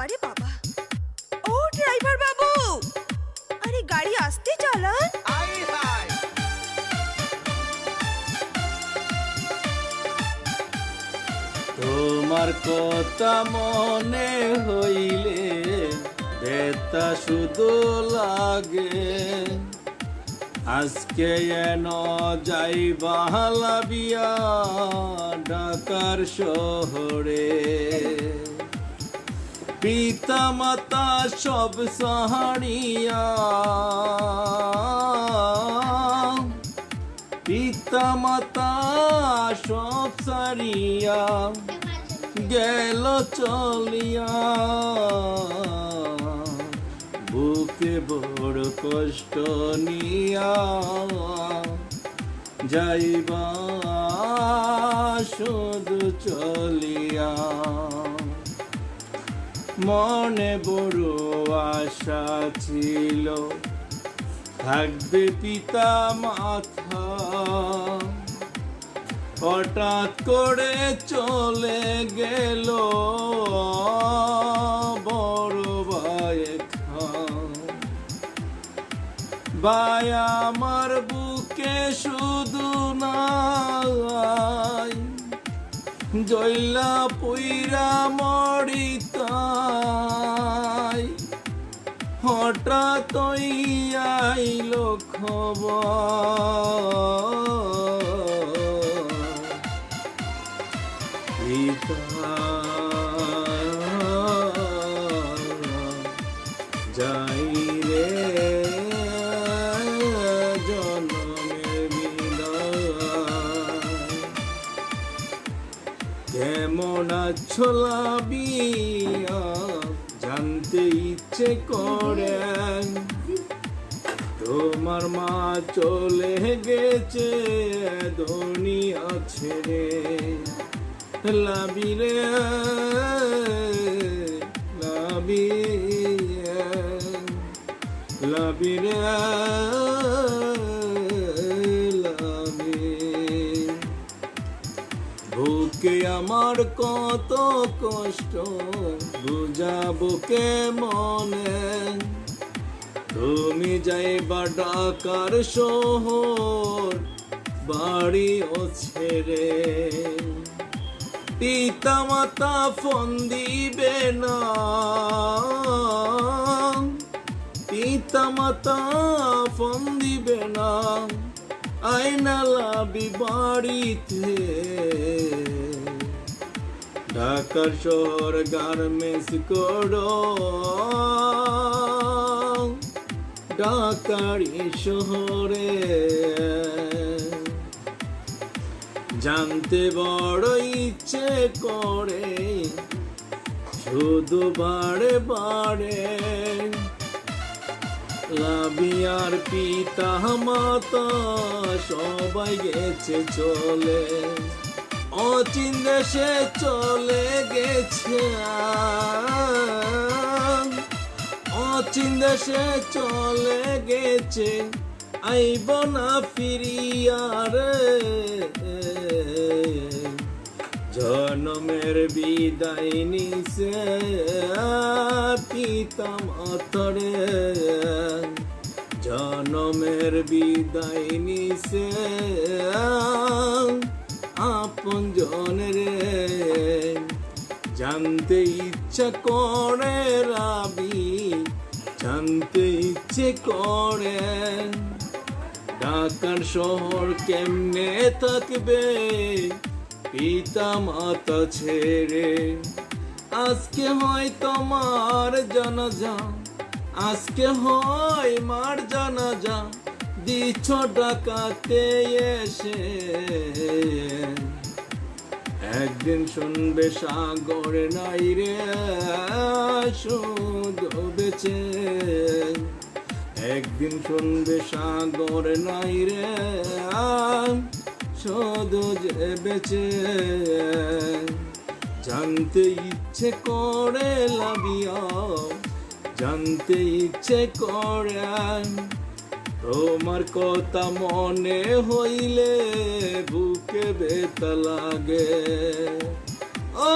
বাবারে বাবা। ও ড্রাইভার বাবু! আরে, গাড়ি আসতে চালান। তোমার কথা মনে হইলে বেতা শুধু লাগে। আজকে এন যাই বাহালাবিয়া, ঢাকার শহরে। পিতা মাতা সব সাহারিয়া। পিতা মাতা সব সারিয়া গেল চলিয়া। বুকে বড় কষ্ট নিয়া যাইবা, শুধু চলিয়া। মনে বড় আশা ছিল। থাকবে পিতা মাথা হঠাৎ করে চলে গেল বড় ভাই আমার বুকে শুধু নাই জৈলা পুইরা মরিতাই হঠাৎ আইল খবর। কেমন আছো লাবিয়া, জানতে ইচ্ছে করে। তোমার মা চলে গেছে দুনিয়া ছেড়ে লাবি রে। লাবি লাবি রে বুকে আমার কত কষ্ট, বুঝাবো কে মনে তুমি যাইবা ডাকার শহর, বাড়ি ও ছেড়ে। পিতা মাতা ফোন দিবে না। পিতা মাতা ফোন দিবে না। আয়না লাবি বাড়িতে। ঢাকার শহর গার্মেন্টস করো। ঢাকার শহরে জানতে বড় ইচ্ছে করে, শুধু বারে বারে। লাবিয়ার পিতা মাতা সবাই গেছে চলে। অচিন দেশে চলে গেছে অচিন দেশে চলে গেছে, আইব না ফিরিয়া রে। জনমের বিদায় নিছে পিতা মাতরে। জনমের বিদায় নিছে। আপন জনরে জানতে ইচ্ছা করে রাবি, জানতে ইচ্ছে করে। ঢাকার শহর কেমনে থাকবে, পিতা মাতা ছেড়ে? আজকে হয় তোমার জানাজা। আজকে হয় মার জানাজা দিচ্ছ ডাকাতে এসে। একদিন শুনবে সাগর নাই রে শুধু বেছে একদিন শুনবে সাগর নাই রে শুধু যে বেছে জানতে ইচ্ছে করে লাবিয়া জানতে ইচ্ছে করেন তোমার কথা মনে হইলে বুকে বেতা লাগে। ও